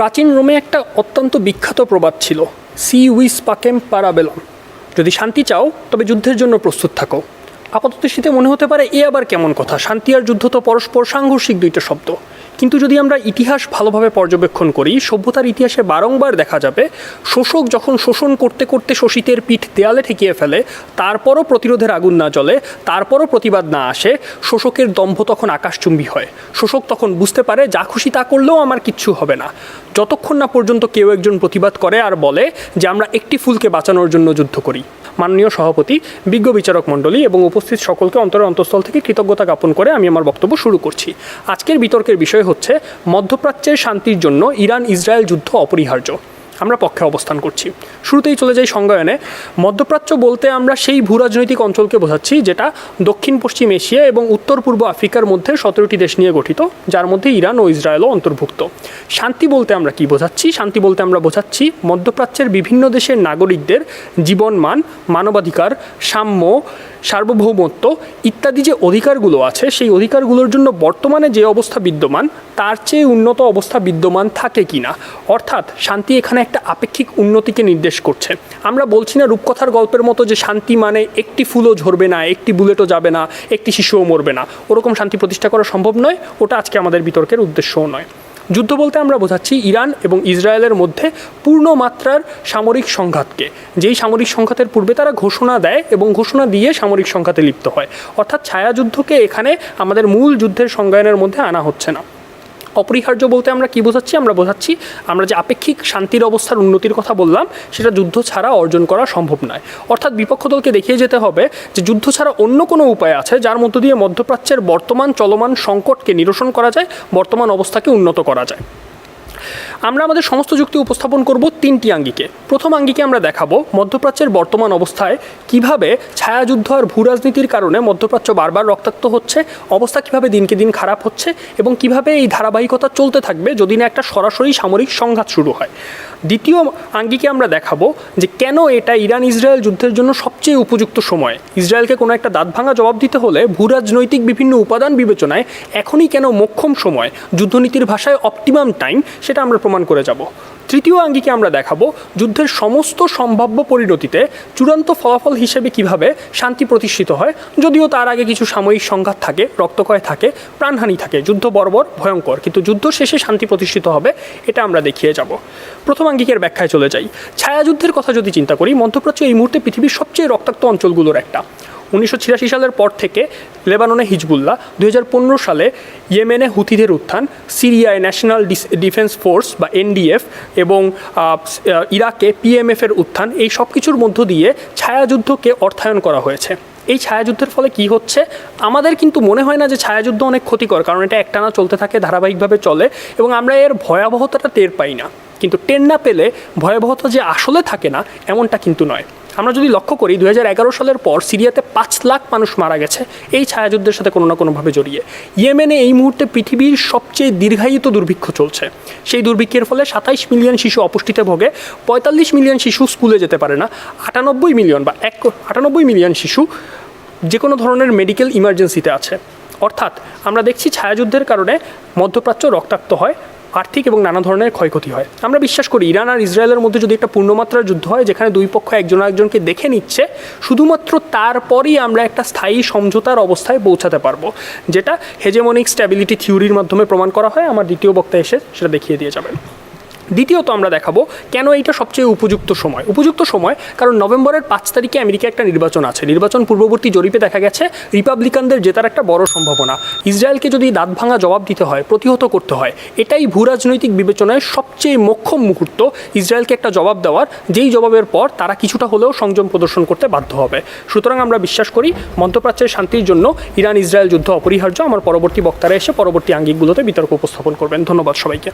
প্রাচীন রোমে একটা অত্যন্ত বিখ্যাত প্রবাদ ছিল সি উইস পাকেম পারাবেলম যদি শান্তি চাও, তবে যুদ্ধের জন্য প্রস্তুত থাকো। আপাতত শীতে মনে হতে পারে, এ আবার কেমন কথা? শান্তি আর যুদ্ধ তো পরস্পর সাংঘর্ষিক দুইটা শব্দ। কিন্তু যদি আমরা ইতিহাস ভালোভাবে পর্যবেক্ষণ করি, সভ্যতার ইতিহাসে বারংবার দেখা যাবে, শোষক যখন শোষণ করতে করতে শোষিতের পিঠ দেয়ালে ঠেকিয়ে ফেলে, তারপরও প্রতিরোধের আগুন না জ্বলে, তারপরও প্রতিবাদ না আসে, শোষকের দম্ভ তখন আকাশচুম্বী হয়। শোষক তখন বুঝতে পারে, যা খুশি তা করলেও আমার কিচ্ছু হবে না। যতক্ষণ না পর্যন্ত কেউ একজন প্রতিবাদ করে আর বলে যে, আমরা একটি ফুলকে বাঁচানোর জন্য যুদ্ধ করি। মাননীয় সভাপতি, বিজ্ঞ বিচারক মণ্ডলী এবং উপস্থিত সকলকে অন্তরের অন্তঃস্থল থেকে কৃতজ্ঞতা জ্ঞাপন করে আমি আমার বক্তব্য শুরু করছি। আজকের বিতর্কের বিষয় হচ্ছে মধ্যপ্রাচ্যের শান্তির জন্য ইরান ইসরায়েল যুদ্ধ অপরিহার্য। আমরা পক্ষে অবস্থান করছি। শুরুতেই চলে যাই সংজ্ঞায়নে। মধ্যপ্রাচ্য বলতে আমরা সেই ভূরাজনৈতিক অঞ্চলকে বোঝাচ্ছি, যেটা দক্ষিণ পশ্চিম এশিয়া এবং উত্তর পূর্ব আফ্রিকার মধ্যে সতেরোটি দেশ নিয়ে গঠিত, যার মধ্যে ইরান ও ইসরায়েলও অন্তর্ভুক্ত। শান্তি বলতে আমরা কি বোঝাচ্ছি? শান্তি বলতে আমরা বোঝাচ্ছি মধ্যপ্রাচ্যের বিভিন্ন দেশের নাগরিকদের জীবনমান, মানবাধিকার, সাম্য সার্বভৌমত্ব ইত্যাদি যে অধিকারগুলো আছে, সেই অধিকারগুলোর জন্য বর্তমানে যে অবস্থা বিদ্যমান, তার চেয়ে উন্নত অবস্থা বিদ্যমান থাকে কি না? অর্থাৎ শান্তি এখানে একটা আপেক্ষিক উন্নতিকে নির্দেশ করছে। আমরা বলছি না রূপকথার গল্পের মতো যে শান্তি মানে একটি ফুলও ঝরবে না, একটি বুলেটও যাবে না, একটি শিশুও মরবে না। ওরকম শান্তি প্রতিষ্ঠা করা সম্ভব নয়। ওটা আজকে আমাদের বিতর্কের উদ্দেশ্যও নয়। যুদ্ধ বলতে আমরা বোঝাচ্ছি ইরান এবং ইসরায়েলের মধ্যে পূর্ণ মাত্রার সামরিক সংঘাতকে। যেই সামরিক সংঘাতের পূর্বে তারা ঘোষণা দেয় এবং ঘোষণা দিয়ে সামরিক সংঘাতে লিপ্ত হয়। অর্থাৎ ছায়াযুদ্ধকে এখানে আমাদের মূল যুদ্ধের সংজ্ঞায়নের মধ্যে আনা হচ্ছে না। অপরিহার্য বলতে আমরা কি বোঝাচ্ছি? আমরা বোঝাচ্ছি, আমরা যে আপেক্ষিক শান্তির অবস্থার উন্নতির কথা বললাম, সেটা যুদ্ধ ছাড়া অর্জন করা সম্ভব নয়। অর্থাৎ বিপক্ষ দলকে দেখিয়ে যেতে হবে যে যুদ্ধ ছাড়া অন্য কোনো উপায় আছে যার মধ্য দিয়ে মধ্যপ্রাচ্যের বর্তমান চলমান সংকটকে নিরসন করা যায়, বর্তমান অবস্থাকে উন্নত করা যায়। আমরা আমাদের সমস্ত যুক্তি উপস্থাপন করব তিনটি আঙ্গিকে। প্রথম আঙ্গিকে আমরা দেখাবো মধ্যপ্রাচ্যের বর্তমান অবস্থায় কীভাবে ছায়াযুদ্ধ আর ভূরাজনীতির কারণে মধ্যপ্রাচ্য বারবার রক্তাক্ত হচ্ছে, অবস্থা কীভাবে দিনকে দিন খারাপ হচ্ছে এবং কীভাবে এই ধারাবাহিকতা চলতে থাকবে যদি না একটা সরাসরি সামরিক সংঘাত শুরু হয়। দ্বিতীয় আঙ্গিকে আমরা দেখাবো যে কেন এটা ইরান ইসরায়েল যুদ্ধের জন্য সবচেয়ে উপযুক্ত সময়। ইসরায়েলকে কোনো একটা দাঁত ভাঙা জবাব দিতে হলে ভূরাজনৈতিক বিভিন্ন উপাদান বিবেচনায় এখনই কেন মোক্ষম সময়, যুদ্ধনীতির ভাষায় অপটিমাম টাইম সেটা আমরা প্রমাণ করে যাব। তৃতীয় আঙ্গিকে আমরা দেখাবো যুদ্ধের সমস্ত সম্ভাব্য পরিণতিতে চূড়ান্ত ফলাফল হিসেবে কীভাবে শান্তি প্রতিষ্ঠিত হয়, যদিও তার আগে কিছু সাময়িক সংঘাত থাকে, রক্তক্ষয় থাকে, প্রাণহানি থাকে, যুদ্ধ বর্বর, ভয়ঙ্কর, কিন্তু যুদ্ধ শেষে শান্তি প্রতিষ্ঠিত হবে, এটা আমরা দেখিয়ে যাব। প্রথম আঙ্গিকের ব্যাখ্যায় চলে যাই। ছায়াযুদ্ধের কথা যদি চিন্তা করি, মধ্যপ্রাচ্য এই মুহূর্তে পৃথিবীর সবচেয়ে রক্তাক্ত অঞ্চলগুলোর একটা। উনিশশো ছিয়াশি সালের পর থেকে লেবাননে হিজবুল্লাহ, দুই হাজার পনেরো সালে ইয়েমেনে হুথিদের উত্থান, সিরিয়ায় ন্যাশনাল ডিফেন্স ফোর্স বা এনডিএফ এবং ইরাকে পিএমএফের উত্থান, এই সব কিছুর মধ্য দিয়ে ছায়াযুদ্ধকে অর্থায়ন করা হয়েছে। এই ছায়াযুদ্ধের ফলে কি হচ্ছে? আমাদের কিন্তু মনে হয় না যে ছায়াযুদ্ধ অনেক ক্ষতিকর, কারণ এটা একটানা চলতে থাকে, ধারাবাহিকভাবে চলে এবং আমরা এর ভয়াবহতাটা টের পাই না। কিন্তু টের না পেলে ভয়াবহতা যে আসলে থাকে না, এমনটা কিন্তু নয়। আমরা যদি লক্ষ্য করি দু হাজার এগারো সালের পর সিরিয়াতে পাঁচ লাখ মানুষ মারা গেছে। এই ছায়াযুদ্ধের সাথে কোনো না কোনোভাবে জড়িয়ে। ইয়েমেনে এই মুহূর্তে পৃথিবীর সবচেয়ে দীর্ঘায়িত দুর্ভিক্ষ চলছে। সেই দুর্ভিক্ষের ফলে সাতাইশ মিলিয়ন শিশু অপুষ্টিতে ভোগে, পঁয়তাল্লিশ মিলিয়ন শিশু স্কুলে যেতে পারে না, আটানব্বই মিলিয়ন বা এক, আটানব্বই মিলিয়ন শিশু যে কোনো ধরনের মেডিকেল ইমার্জেন্সিতে আছে। অর্থাৎ আমরা দেখছি ছায়াযুদ্ধের কারণে মধ্যপ্রাচ্য রক্তাক্ত হয় আর্থিক এবং নানা ধরনের ক্ষয়ক্ষতি হয়। আমরা বিশ্বাস করি ইরান আর ইসরায়েলের মধ্যে যদি একটা পূর্ণমাত্রার যুদ্ধ হয়, যেখানে দুই পক্ষ একজন একজনকে দেখে নিচ্ছে, শুধুমাত্র তারপরই আমরা একটা স্থায়ী সমঝোতার অবস্থায় পৌঁছাতে পারব, যেটা হেজেমনিক স্ট্যাবিলিটি থিওরির মাধ্যমে প্রমাণ করা হয়। আমার দ্বিতীয় বক্তা এসে সেটা দেখিয়ে দিয়ে যাবেন। দ্বিতীয়ত আমরা দেখাবো কেন এইটা সবচেয়ে উপযুক্ত সময়। উপযুক্ত সময় কারণ নভেম্বরের পাঁচ তারিখে আমেরিকা একটা নির্বাচন আছে। নির্বাচন পূর্ববর্তী জরিপে দেখা গেছে রিপাবলিকানদের জেতার একটা বড় সম্ভাবনা। ইসরায়েলকে যদি দাঁত ভাঙা জবাব দিতে হয়, প্রতিহত করতে হয়, এটাই ভূরাজনৈতিক বিবেচনায় সবচেয়ে মোক্ষম মুহূর্ত। ইসরায়েলকে একটা জবাব দেওয়ার, যেই জবাবের পর তারা কিছুটা হলেও সংযম প্রদর্শন করতে বাধ্য হবে। সুতরাং আমরা বিশ্বাস করি মধ্যপ্রাচ্যের শান্তির জন্য ইরান ইসরায়েল যুদ্ধ অপরিহার্য। আমার পরবর্তী বক্তারা এসে পরবর্তী আঙ্গিকগুলোতে বিতর্ক উপস্থাপন করবেন। ধন্যবাদ সবাইকে।